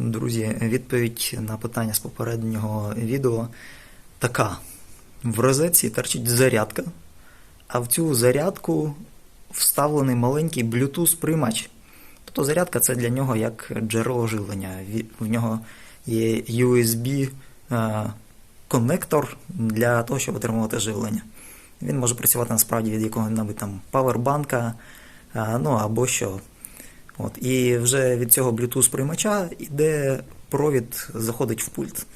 Друзі, відповідь на питання з попереднього відео така. В розетці торчить зарядка, а в цю зарядку вставлений маленький Bluetooth приймач. Тобто зарядка це для нього як джерело живлення. В нього є USB е, для того, щоб отримувати живлення. Він може працювати насправді від якого-небудь там павербанка, е, ну або що. От, і вже від цього Bluetooth приймача йде провід, заходить в пульт.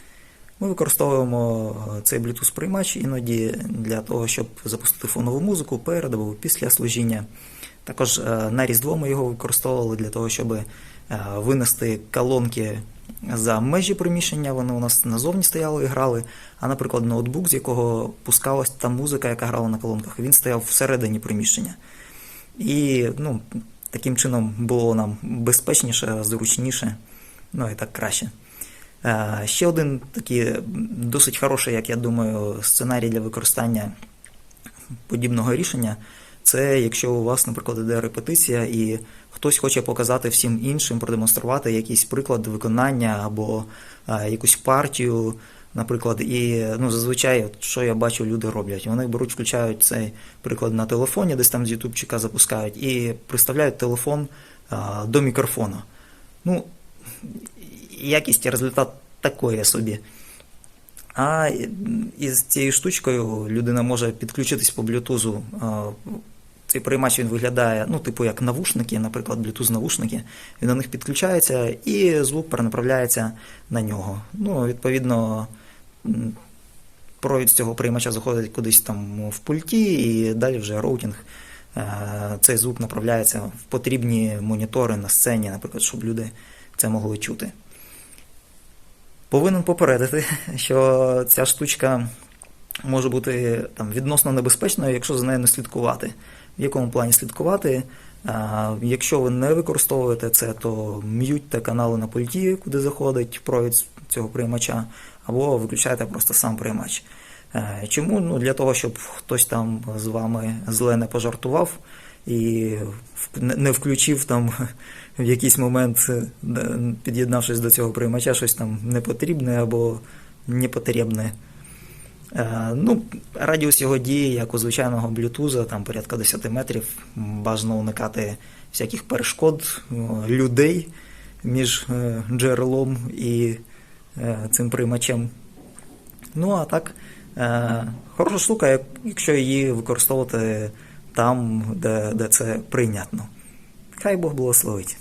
Ми використовуємо е, цей Bluetooth приймач іноді для того, щоб запустити фонову музику перед або після служіння. Також е, на Різдво ми його використовували для того, щоб е, винести колонки за межі приміщення. Вони у нас назовні стояли і грали. А, наприклад, ноутбук, з якого пускалась та музика, яка грала на колонках, він стояв всередині приміщення. І ну, таким чином було нам безпечніше, зручніше, ну і так краще. Е, Ще один такий досить хороший, як я думаю, сценарій для використання подібного рішення. Це якщо у вас, наприклад, іде репетиція, і хтось хоче показати всім іншим, продемонструвати якийсь приклад виконання або е, якусь партію, наприклад, і ну, зазвичай, от, що я бачу, люди роблять. Вони беруть, включають цей приклад на телефоні, десь там з ютубчика запускають, і приставляють телефон е, до мікрофона. Ну, якість і результат такої собі. А із цією штучкою людина може підключитись по блютузу. Цей приймач він виглядає, ну, типу, як навушники, наприклад, Bluetooth навушники. Він до них підключається і звук перенаправляється на нього. Ну, відповідно, провід з цього приймача заходить кудись там в пульті, і далі вже роутінг. е, Цей звук направляється в потрібні монітори на сцені, наприклад, щоб люди це могли чути. Повинен попередити, що ця штучка може бути там, відносно небезпечною, якщо за нею не слідкувати. В якому плані слідкувати? Якщо ви не використовуєте це, то м'ютьте канали на пульті, куди заходить провід цього приймача, або виключайте просто сам приймач. Е, Чому? Ну, для того, щоб хтось там з вами зле не пожартував і не- включив там в якийсь момент, е, під'єднавшись до цього приймача, щось там непотрібне або непотрібне. Е, Ну, радіус його дії, як у звичайного блютуза, там порядка 10 метрів. Бажано уникати всяких перешкод, людей між джерелом і цим приймачем. Ну, а так, е, хороша штука, якщо її використовувати там, де, де це прийнятно. Хай Бог благословить.